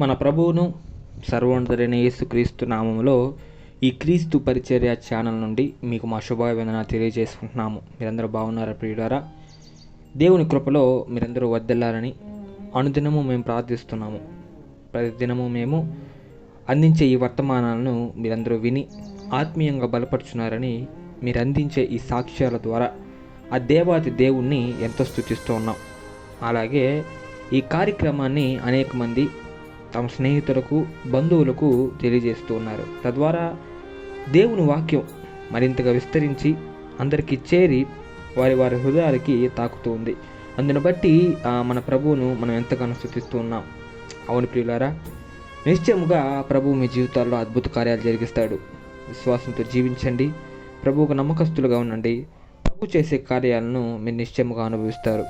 మన ప్రభువును సర్వోన్నతుడైన యేసుక్రీస్తు నామంలో ఈ క్రీస్తు పరిచర్య ఛానల్ నుండి మీకు మా శుభాభివందన తెలియజేసుకుంటున్నాము. మీరందరూ బాగున్నారా ప్రియుడారా దేవుని కృపలో మీరందరూ వద్దెల్లారని అనుదినము మేము ప్రార్థిస్తున్నాము. ప్రతిదినము మేము అందించే ఈ వర్తమానాలను మీరందరూ విని ఆత్మీయంగా బలపరుచున్నారని మీరు అందించే ఈ సాక్ష్యాల ద్వారా ఆ దేవాతి దేవుణ్ణి ఎంతో స్థుతిస్తూ ఉన్నాం. అలాగే ఈ కార్యక్రమాన్ని అనేక మంది తమ స్నేహితులకు బంధువులకు తెలియజేస్తూ ఉన్నారు. తద్వారా దేవుని వాక్యం మరింతగా విస్తరించి అందరికీ చేరి వారి వారి హృదయాలకి తాకుతూ ఉంది. అందును బట్టి మన ప్రభువును మనం ఎంతగానో స్థుతిస్తూ ఉన్నాం. అవును ప్రియులారా నిశ్చయముగా ప్రభువు మీ జీవితాల్లో అద్భుత కార్యాలు జరిగిస్తాడు. విశ్వాసంతో జీవించండి. ప్రభువుకు నమ్మకస్తులుగా ఉండండి. ప్రభు చేసే కార్యాలను మీరు నిశ్చయముగా అనుభవిస్తారు.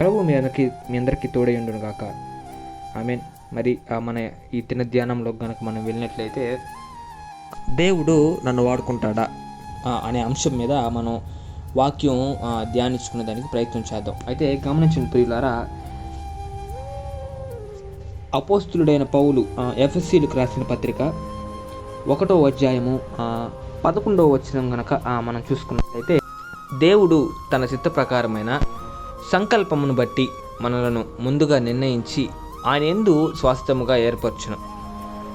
ప్రభు మీ అందరికీ మీ అందరికీ తోడైండును గాక ఐ మీన్ మరి మన ఈ తిన ధ్యానంలో కనుక మనం వెళ్ళినట్లయితే దేవుడు నన్ను వాడుకుంటాడా? అనే అంశం మీద మనం వాక్యం ధ్యానించుకునే దానికి ప్రయత్నం చేద్దాం. అయితే గమనించిన ప్రియులారా అపోస్తులుడైన పౌలు ఎఫ్ఎస్సీలకు రాసిన పత్రిక ఒకటో అధ్యాయము పదకొండవ వచ్చిన గనక మనం చూసుకున్నట్లయితే దేవుడు తన చిత్త ప్రకారమైన సంకల్పమును బట్టి మనలను ముందుగా నిర్ణయించి ఆయన ఎందు స్వాస్థ్యముగా ఏర్పరచును.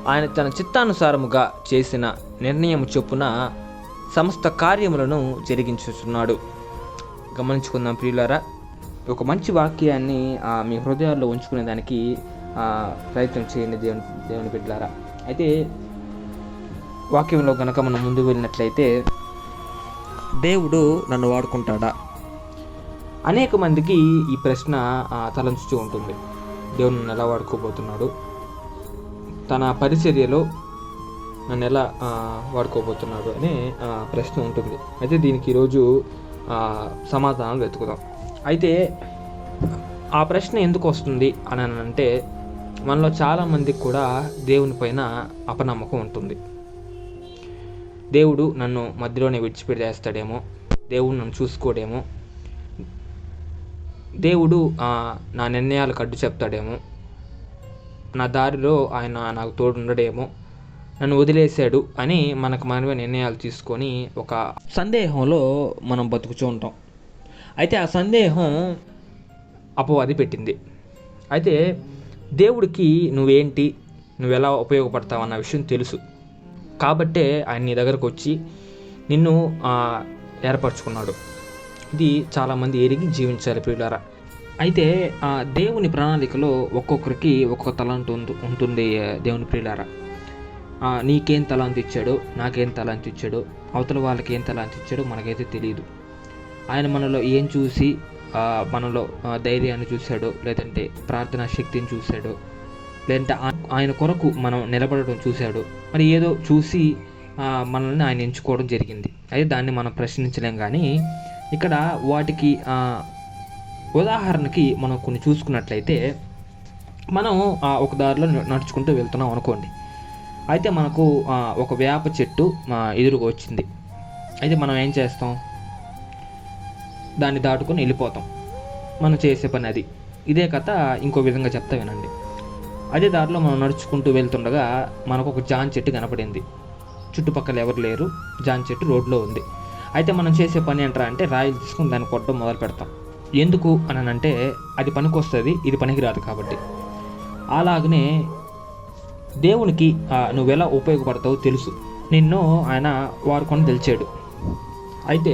ఆయన తన చిత్తానుసారముగా చేసిన నిర్ణయం చొప్పున సమస్త కార్యములను జరిగించుచున్నాడు. గమనించుకుందాం ప్రియులారా ఒక మంచి వాక్యాన్ని మీ హృదయాల్లో ఉంచుకునే దానికి ప్రయత్నం చేయండి దేవుని దేవుని బిడ్డలారా. అయితే వాక్యంలో కనుక మనం ముందుకు వెళ్ళినట్లయితే దేవుడు నన్ను వాడుకుంటాడా? అనేక మందికి ఈ ప్రశ్న తలంచుతూ ఉంటుంది. దేవుడు నన్ను ఎలా వాడుకోబోతున్నాడు. తన పరిచర్యలో నన్ను ఎలా వాడుకోబోతున్నాడు అనే ఆ, ప్రశ్న ఉంటుంది. అయితే దీనికి ఈరోజు సమాధానం సమాధానాలు వెతుకుదాం. అయితే ఆ ప్రశ్న ఎందుకు వస్తుంది అని అంటే మనలో చాలామందికి కూడా దేవుని పైన అపనమ్మకం ఉంటుంది. దేవుడు నన్ను మధ్యలోనే విడిచిపెట్టేస్తాడేమో దేవుడు నన్ను చూసుకోడేమో దేవుడు నా నిర్ణయాలకు అడ్డు చెప్తాడేమో. నా దారిలో ఆయన నాకు తోడు ఉండడేమో నన్ను వదిలేశాడు అని మనకు మనమే నిర్ణయాలు తీసుకొని ఒక సందేహంలో మనం బతుకుతూ ఉంటాం. అయితే ఆ సందేహం అపవాది పెట్టింది. అయితే దేవుడికి నువ్వేంటి నువ్వు ఎలా ఉపయోగపడతావు అన్న విషయం తెలుసు. కాబట్టే ఆయన నీ దగ్గరకు వచ్చి నిన్ను ఏర్పరచుకున్నాడు. ఇది చాలామంది ఎరిగి జీవించాలి ప్రియులారా. అయితే ఆ దేవుని ప్రణాళికలో ఒక్కొక్కరికి ఒక్కొక్క తలంటు ఉంటుంది దేవుని ప్రియులారా. నీకేం తలాంతి ఇచ్చాడో నాకేం తలాంతి ఇచ్చాడో అవతల వాళ్ళకి ఏం తలాంతి ఇచ్చాడో మనకైతే తెలియదు ఆయన మనలో ఏం చూసి మనలో ధైర్యాన్ని చూశాడో లేదంటే ప్రార్థనా శక్తిని చూశాడో లేదంటే ఆయన కొరకు మనం నిలబడడం చూశాడు మరి ఏదో చూసి మనల్ని ఆయన ఎంచుకోవడం జరిగింది. అయితే దాన్ని మనం ప్రశ్నించలేం కానీ ఇక్కడ వాటికి ఉదాహరణకి మనం కొన్ని చూసుకున్నట్లయితే మనం ఆ, ఒక దారిలో నడుచుకుంటూ వెళ్తున్నాం అనుకోండి. అయితే మనకు ఒక వేప చెట్టు ఎదురుగా వచ్చింది. అయితే మనం ఏం చేస్తాం? దాన్ని దాటుకొని వెళ్ళిపోతాం. మనం చేసే పని అది. ఇదే కథ ఇంకో విధంగా చెప్తా వినండి. అదే దారిలో మనం నడుచుకుంటూ వెళ్తుండగా మనకు ఒక జాన్ చెట్టు కనపడింది. చుట్టుపక్కల ఎవరు లేరు. జాన్ చెట్టు రోడ్లో ఉంది. అయితే మనం చేసే పని ఏంట్రా అంటే రాయిలు తీసుకుని దాన్ని కొట్టడం మొదలు పెడతాం. ఎందుకు అని అంటే అది పనికొస్తుంది ఇది పనికిరాదు కాబట్టి. అలాగనే దేవునికి నువ్వు నువ్వెలా ఉపయోగపడతావో తెలుసు. నిన్ను ఆయన వాడుకొని తెలిచాడు. అయితే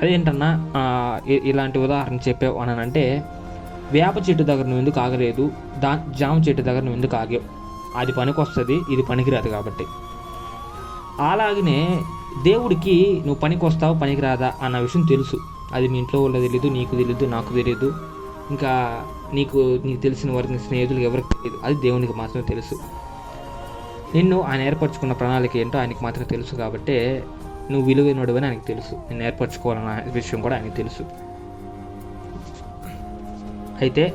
అదేంటన్నా ఇలాంటి ఉదాహరణ చెప్పావు అని అంటే వేప చెట్టు దగ్గర నువ్వు ఎందుకు ఆగలేదు దా జామ చెట్టు దగ్గర నువ్వు ఎందుకు ఆగావు? అది పనికి వస్తుంది ఇది పనికిరాదు కాబట్టి. అలాగనే దేవుడికి నువ్వు పనికి వస్తావు పనికిరాదా అన్న విషయం తెలుసు. అది మీ ఇంట్లో వాళ్ళకి తెలియదు నీకు తెలియదు నాకు తెలియదు ఇంకా నీకు నీకు తెలిసిన వారికి నీ స్నేహితులకు ఎవరికి తెలియదు అది దేవునికి మాత్రమే తెలుసు. నిన్ను ఆయన ఏర్పరచుకున్న ప్రణాళిక ఏంటో ఆయనకి మాత్రమే తెలుసు కాబట్టి నువ్వు విలువైనడు అని ఆయనకు తెలుసు. నేను ఏర్పరచుకోవాలన్న విషయం కూడా ఆయనకు తెలుసు. అయితే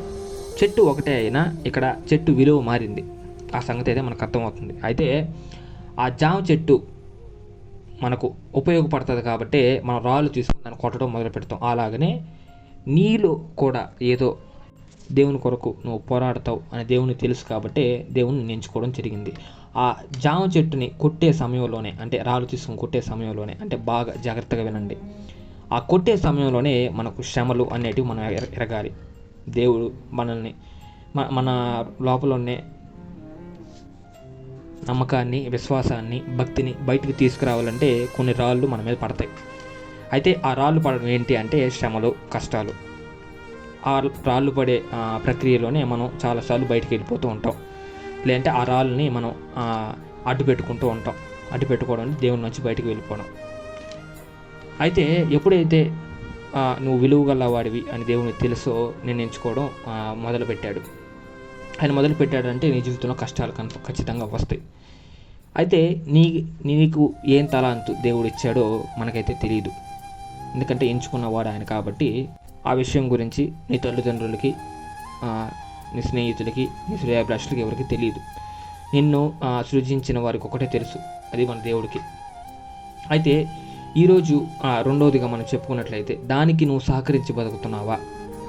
చెట్టు ఒకటే అయినా ఇక్కడ చెట్టు విలువ మారింది. ఆ సంగతి అయితే మనకు అర్థమవుతుంది. అయితే ఆ జామ చెట్టు మనకు ఉపయోగపడుతుంది కాబట్టి మనం రాళ్ళు తీసుకుని దాన్ని కొట్టడం మొదలు పెడతాం. అలాగనే నీళ్ళు కూడా ఏదో దేవుని కొరకు నువ్వు పోరాడతావు అని దేవుని తెలుసు కాబట్టి దేవుని ఎంచుకోవడం జరిగింది. ఆ జామ చెట్టుని కొట్టే సమయంలోనే అంటే రాళ్ళు తీసుకుని కొట్టే సమయంలోనే అంటే బాగా జాగ్రత్తగా వినండి. ఆ కొట్టే సమయంలోనే మనకు శ్రమలు అనేటివి మనం ఎరగాలి. దేవుడు మనల్ని మన మన లోపల నమ్మకాన్ని విశ్వాసాన్ని భక్తిని బయటకు తీసుకురావాలంటే కొన్ని రాళ్ళు మన మీద పడతాయి. అయితే ఆ రాళ్ళు పడడం ఏంటి అంటే శ్రమలు కష్టాలు. ఆ రాళ్ళు పడే ప్రక్రియలోనే మనం చాలాసార్లు బయటికి వెళ్ళిపోతూ ఉంటాం. లేదంటే ఆ రాళ్ళని మనం అడ్డు పెట్టుకుంటూ ఉంటాం. అడ్డు పెట్టుకోవడం దేవుని నుంచి బయటకు వెళ్ళిపోవడం. అయితే ఎప్పుడైతే నువ్వు విలువగల వాడివి అని దేవునికి తెలుసో నేను ఎంచుకోవడం మొదలుపెట్టాడు. ఆయన మొదలు పెట్టాడంటే నీ జీవితంలో కష్టాలు కన్ ఖచ్చితంగా వస్తాయి. అయితే నీ నీకు ఏం తలాంతు దేవుడు ఇచ్చాడో మనకైతే తెలియదు ఎందుకంటే ఎంచుకున్నవాడు ఆయన కాబట్టి ఆ విషయం గురించి నీ తల్లిదండ్రులకి నీ స్నేహితులకి నీ శ్రేయాభిలాషులకి ఎవరికి తెలియదు నిన్ను సృజించిన వారికి ఒకటే తెలుసు. అది మన దేవుడికి. అయితే ఈరోజు రెండవదిగా మనం చెప్పుకున్నట్లయితే దానికి నువ్వు సహకరించి బతుకుతున్నావా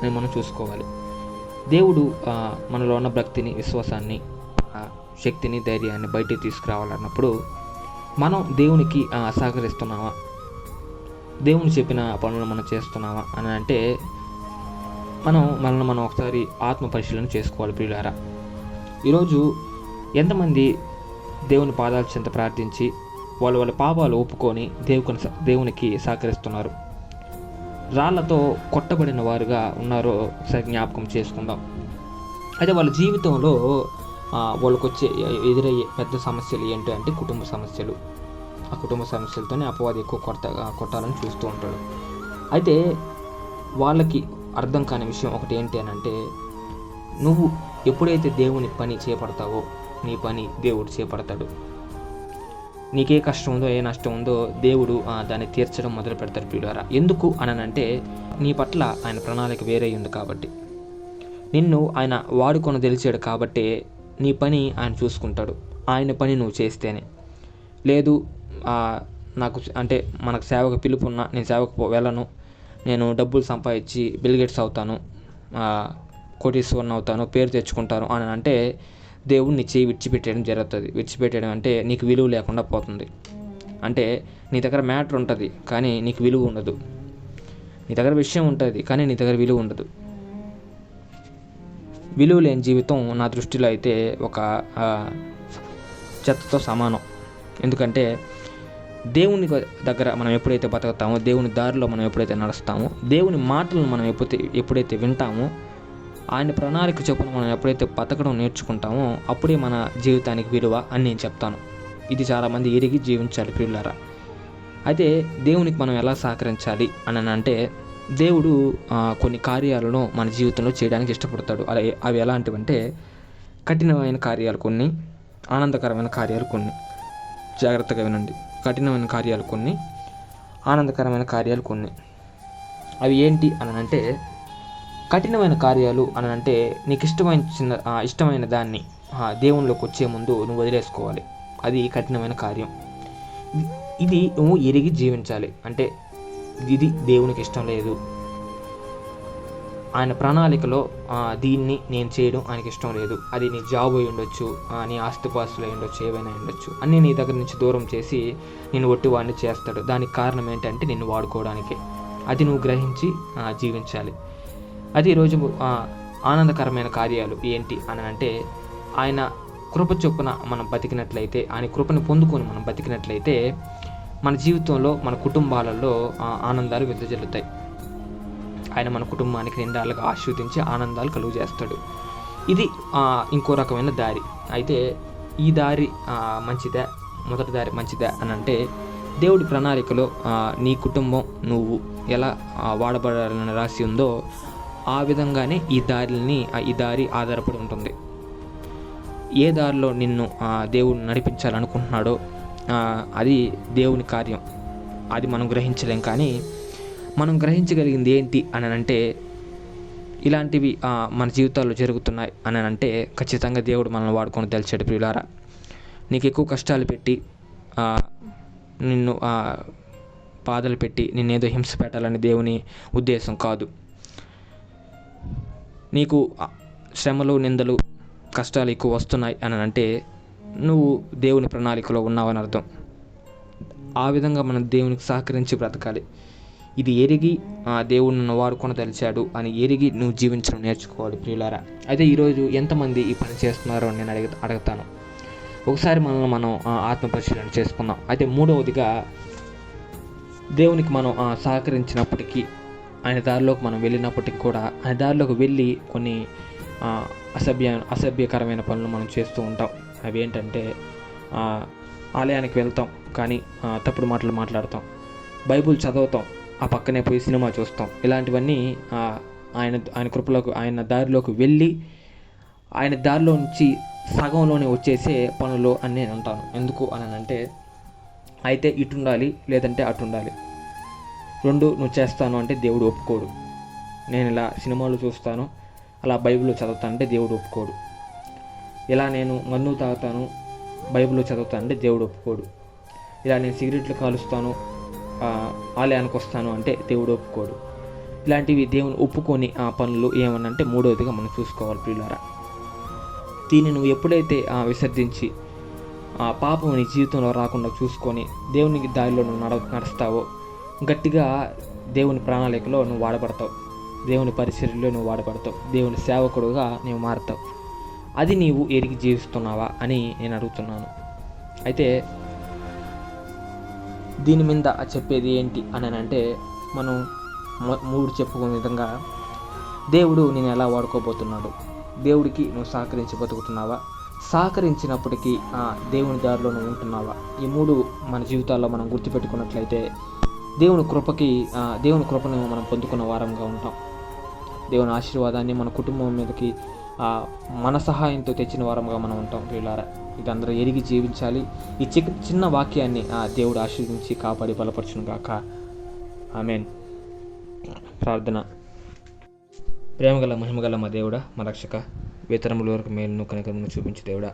అని మనం చూసుకోవాలి. దేవుడు మనలో ఉన్న భక్తిని విశ్వాసాన్ని శక్తిని ధైర్యాన్ని బయటికి తీసుకురావాలన్నప్పుడు మనం దేవునికి సహకరిస్తున్నామా? దేవుని చెప్పిన పనులు మనం చేస్తున్నామా అని అంటే మనం మనల్ని మనం ఒకసారి ఆత్మ పరిశీలన చేసుకోవాలి ప్రియులారా. ఈరోజు ఎంతమంది దేవుని పాదాల చెంత ప్రార్థించి వాళ్ళ వాళ్ళ పాపాలు ఒప్పుకొని దేవుని దేవునికి సహకరిస్తున్నారు? రాళ్ళతో కొట్టబడిన వారుగా ఉన్నారో ఒకసారి జ్ఞాపకం చేసుకుందాం. అయితే వాళ్ళ జీవితంలో వాళ్ళకు వచ్చే ఎదురయ్యే పెద్ద సమస్యలు ఏంటి అంటే కుటుంబ సమస్యలు. ఆ కుటుంబ సమస్యలతోనే అపవాది ఎక్కువ కొట్ట కొట్టాలని చూస్తూ ఉంటాడు. అయితే వాళ్ళకి అర్థం కాని విషయం ఒకటి ఏంటి అని అంటే నువ్వు ఎప్పుడైతే దేవుని పని చేపడతావో నీ పని దేవుడు చేపడతాడు. నీకే కష్టం ఉందో ఏ నష్టం ఉందో దేవుడు దాన్ని తీర్చడం మొదలు పెడతారు ప్రియులారా. ఎందుకు అననంటే నీ పట్ల ఆయన ప్రణాళిక వేరే ఉంది కాబట్టి. నిన్ను ఆయన వాడుకొని తెలిసాడు కాబట్టి నీ పని ఆయన చూసుకుంటాడు. ఆయన పని నువ్వు చేస్తేనే. లేదు నాకు అంటే మనకు సేవకు పిలుపు ఉన్నా నేను సేవకు వెళ్ళను. నేను డబ్బులు సంపాదించి బిల్గేట్స్ అవుతాను. కోటీశ్వరన్ అవుతాను పేరు తెచ్చుకుంటాను అని అంటే దేవుడు నీ చేయి విడిచిపెట్టేయడం జరుగుతుంది. విడిచిపెట్టేయడం అంటే నీకు విలువ లేకుండా పోతుంది. అంటే నీ దగ్గర మ్యాటర్ ఉంటుంది కానీ నీకు విలువ ఉండదు. నీ దగ్గర విషయం ఉంటుంది కానీ నీ దగ్గర విలువ ఉండదు. విలువ లేని జీవితం నా దృష్టిలో అయితే ఒక చెత్తతో సమానం. ఎందుకంటే దేవుని దగ్గర మనం ఎప్పుడైతే బతుకుతామో దేవుని దారిలో మనం ఎప్పుడైతే నడుస్తామో దేవుని మాటలను మనం ఎప్పుడైతే ఎప్పుడైతే వింటామో ఆయన ప్రణాళిక చొప్పున మనం ఎప్పుడైతే బతకడం నేర్చుకుంటామో అప్పుడే మన జీవితానికి విలువ అని నేను చెప్తాను. ఇది చాలామంది ఎరిగి జీవించాలి పిల్లరా అయితే దేవునికి మనం ఎలా సహకరించాలి అని అంటే దేవుడు కొన్ని కార్యాలను మన జీవితంలో చేయడానికి ఇష్టపడతాడు. అలా అవి ఎలాంటివంటే కఠినమైన కార్యాలు కొన్ని ఆనందకరమైన కార్యాలు కొన్ని. జాగ్రత్తగా వినండి. కఠినమైన కార్యాలు కొన్ని ఆనందకరమైన కార్యాలు కొన్ని. అవి ఏంటి అని అంటే కఠినమైన కార్యాలు అని అంటే నీకు ఇష్టమైన చిన్న ఇష్టమైన దాన్ని ఆ, దేవునిలోకి వచ్చే ముందు నువ్వు వదిలేసుకోవాలి. అది కఠినమైన కార్యం. ఇది నువ్వు ఎరిగి జీవించాలి. అంటే ఇది దేవునికి ఇష్టం లేదు. ఆయన ప్రణాళికలో దీన్ని నేను చేయడం ఆయనకి ఇష్టం లేదు. అది నీ జాబ్ అయి ఉండొచ్చు నీ ఆస్తిపాస్తులు అయి ఉండొచ్చు ఏవైనా ఉండొచ్చు. అన్నీ నీ దగ్గర నుంచి దూరం చేసి నేను ఒట్టి వాడిని చేస్తాడు. దానికి కారణం ఏంటంటే నిన్ను వాడుకోవడానికి. అది నువ్వు గ్రహించి జీవించాలి. అది ఈరోజు ఆనందకరమైన కార్యాలు ఏంటి అని అంటే ఆయన కృప చొప్పున మనం బతికినట్లయితే ఆయన కృపను పొందుకొని మనం బతికినట్లయితే మన జీవితంలో మన కుటుంబాలలో ఆనందాలు వెదజల్లుతాయి. ఆయన మన కుటుంబానికి నిండాలుగా ఆస్వాదించి ఆనందాలు కలుగు చేస్తాడు ఇది ఇంకో రకమైన దారి. అయితే ఈ దారి మంచిదే మంచిదా? మొదటి దారి మంచిదా అని అంటే దేవుడి ప్రణాళికలో నీ కుటుంబం నువ్వు ఎలా వాడబడాలని రాసి ఉందో ఆ విధంగానే ఈ దారిని ఆ, ఈ దారి ఆధారపడి ఉంటుంది. ఏ దారిలో నిన్ను ఆ, దేవుడు నడిపించాలనుకుంటున్నాడో అది దేవుని కార్యం. అది మనం గ్రహించలేం కానీ మనం గ్రహించగలిగింది ఏంటి అని అంటే ఇలాంటివి మన జీవితాల్లో జరుగుతున్నాయి అని అంటే ఖచ్చితంగా దేవుడు మనల్ని వాడుకొని తెలిసాడు ప్రియులారా. నీకు ఎక్కువ కష్టాలు పెట్టి నిన్ను బాధలు పెట్టి నిన్నేదో హింస పెట్టాలని దేవుని ఉద్దేశం కాదు. నీకు శ్రమలు నిందలు కష్టాలు ఎక్కువ వస్తున్నాయి అని అంటే నువ్వు దేవుని ప్రణాళికలో ఉన్నావని అర్థం. ఆ విధంగా మనం దేవునికి సహకరించి బ్రతకాలి. ఇది ఎరిగి ఆ దేవుడు నన్ను వాడుకొని తెలిచాడు అని ఎరిగి నువ్వు జీవించడం నేర్చుకోవాలి ప్రియులారా. అయితే ఈరోజు ఎంతమంది ఈ పని చేస్తున్నారో నేను అడిగ అడుగుతాను. ఒకసారి మనల్ని మనం ఆ, ఆత్మ పరిశీలన చేసుకుందాం. అయితే మూడవదిగా దేవునికి మనం సహకరించినప్పటికీ ఆయన దారిలోకి మనం వెళ్ళినప్పటికీ కూడా ఆయన దారిలోకి వెళ్ళి కొన్ని అసభ్య అసభ్యకరమైన పనులు మనం చేస్తూ ఉంటాం. అవి ఏంటంటే ఆలయానికి వెళ్తాం కానీ తప్పుడు మాటలు మాట్లాడతాం. బైబుల్ చదువుతాం ఆ పక్కనే పోయి సినిమా చూస్తాం. ఇలాంటివన్నీ ఆయన ఆయన కృపలోకి ఆయన దారిలోకి వెళ్ళి ఆయన దారిలో నుంచి సగంలోనే వచ్చేసే పనులు అని నేను అంటాను. ఎందుకు అని అంటే అయితే ఇటు ఉండాలి లేదంటే అటు ఉండాలి రెండు నువ్వు చేస్తాను అంటే దేవుడు ఒప్పుకోడు. నేను ఇలా సినిమాలు చూస్తాను అలా బైబిల్ చదువుతాను అంటే దేవుడు ఒప్పుకోడు. ఇలా నేను మన్ను తాగుతాను బైబిల్ చదువుతాను అంటే దేవుడు ఒప్పుకోడు. ఇలా నేను సిగరెట్లు కాలుస్తాను ఆలయానికి వస్తాను అంటే దేవుడు ఒప్పుకోడు. ఇలాంటివి దేవుని ఒప్పుకొని ఆ పనులు ఏమనంటే మూడవదిగా మనం చూసుకోవాలి ప్రియులారా. దీన్ని నువ్వు ఎప్పుడైతే ఆ, విసర్జించి ఆ పాపం నీ జీవితంలో రాకుండా చూసుకొని దేవునికి దారిలో నువ్వు నడ నడుస్తావో గట్టిగా దేవుని ప్రణాళికలో నువ్వు వాడబడతావు. దేవుని పరిచర్యలో నువ్వు వాడబడతావు. దేవుని సేవకుడుగా నువ్వు మారుతావు. అది నీవు ఎరిగి జీవిస్తున్నావా అని నేను అడుగుతున్నాను. అయితే దీని మీద చెప్పేది ఏంటి అని అంటే మనం మూడు చెప్పుకునే విధంగా దేవుడు నేను ఎలా వాడుకోబోతున్నాడు? దేవుడికి నువ్వు సహకరించి బతుకుతున్నావా? సహకరించినప్పటికీ ఆ, దేవుని దారిలో నువ్వు ఉంటున్నావా? ఈ మూడు మన జీవితాల్లో మనం గుర్తుపెట్టుకున్నట్లయితే దేవుని కృపకి దేవుని కృపను మనం పొందుకున్న వారంగా ఉంటాం. దేవుని ఆశీర్వాదాన్ని మన కుటుంబం మీదకి మన సహాయంతో తెచ్చిన వారంగా మనం ఉంటాం వీళ్ళారా ఇది అందరూ ఎరిగి జీవించాలి. ఈ చి చిన్న వాక్యాన్ని దేవుడు ఆశీర్వదించి కాపాడి బలపరచును గాక. ఆమెన్. ప్రార్థన. ప్రేమగల మహిమగల మా దేవుడా మా రక్షక వేతరముల వరకు మేలును కనికరమును చూపించు దేవుడా.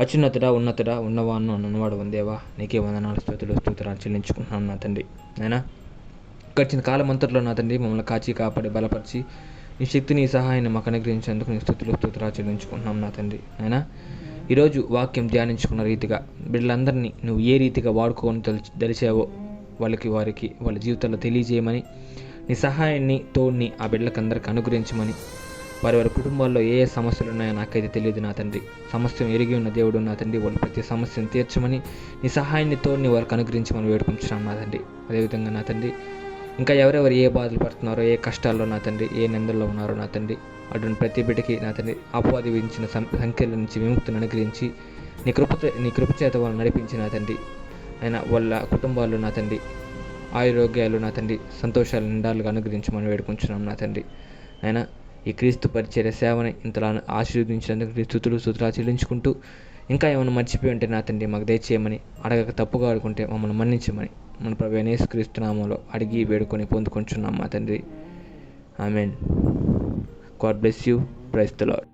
అత్యున్నతుడా ఉన్నతుడా ఉన్నవాను అన్నవాడు వందేవా? నీకే వందనాలు స్థుతులు స్తోత్రాలు చెల్లించుకుంటున్నాను నా తండ్రి. నాయనా గడిచిన కాలమంతట్లో నా తండ్రి మమ్మల్ని కాచి కాపాడి బలపరిచి నీ శక్తిని సహాయాన్ని మాకు అనుగ్రహించేందుకు నీ స్థుతులు స్తోత్రాలు చెల్లించుకుంటున్నాం నా తండ్రి. నాయనా ఈరోజు వాక్యం ధ్యానించుకున్న రీతిగా బిడ్డలందరినీ నువ్వు ఏ రీతిగా వాడుకోని తలిచి తెలిసావో వాళ్ళకి వారికి వాళ్ళ జీవితాల్లో తెలియజేయమని నీ సహాయాన్ని తోడిని ఆ బిడ్డలకందరికి అనుగ్రహించమని వారి వారి కుటుంబాల్లో ఏ ఏ సమస్యలు ఉన్నాయో నాకైతే తెలియదు నా తండ్రి. సమస్యను ఎరిగి ఉన్న దేవుడు నా తండ్రి. వాళ్ళు ప్రతి సమస్యను తీర్చమని నీ సహాయాన్ని నీ వారికి అనుగ్రహించమని వేడుకుంటున్నాను నా తండ్రి. అదేవిధంగా నా తండ్రి ఇంకా ఎవరెవరు ఏ బాధలు పడుతున్నారో ఏ కష్టాల్లో నా తండ్రి ఏ నిందల్లో ఉన్నారో నా తండ్రి అటువంటి ప్రతి బిడ్డకి నా తండ్రి అపవాది విధించిన సం- సంఖ్యల నుంచి విముక్తిని అనుగ్రహించి నీ కృపత నీ కృప చేత వాళ్ళు నడిపించి నా తండ్రి. ఆయన వాళ్ళ కుటుంబాల్లో నా తండ్రి ఆయురోగ్యాలు నా తండ్రి సంతోషాలు నిండాలుగా అనుగ్రహించమని వేడుకుంటున్నాం నా తండ్రి. ఆయన ఈ క్రీస్తు పరిచర్య సేవని ఇంతలా ఆశీర్వదించినందుకు స్థుతులు స్థుతులు చెల్లించుకుంటూ ఇంకా ఏమైనా మర్చిపోయి ఉంటే నా తండ్రి మాకు దయచేయమని అడగక తప్పుగా ఆడుకుంటే మమ్మల్ని మన్నించమని మన ప్రభు యేసు క్రీస్తు అడిగి వేడుకొని పొందుకుంటున్నాం మా తండ్రి. Amen God bless you. Praise the Lord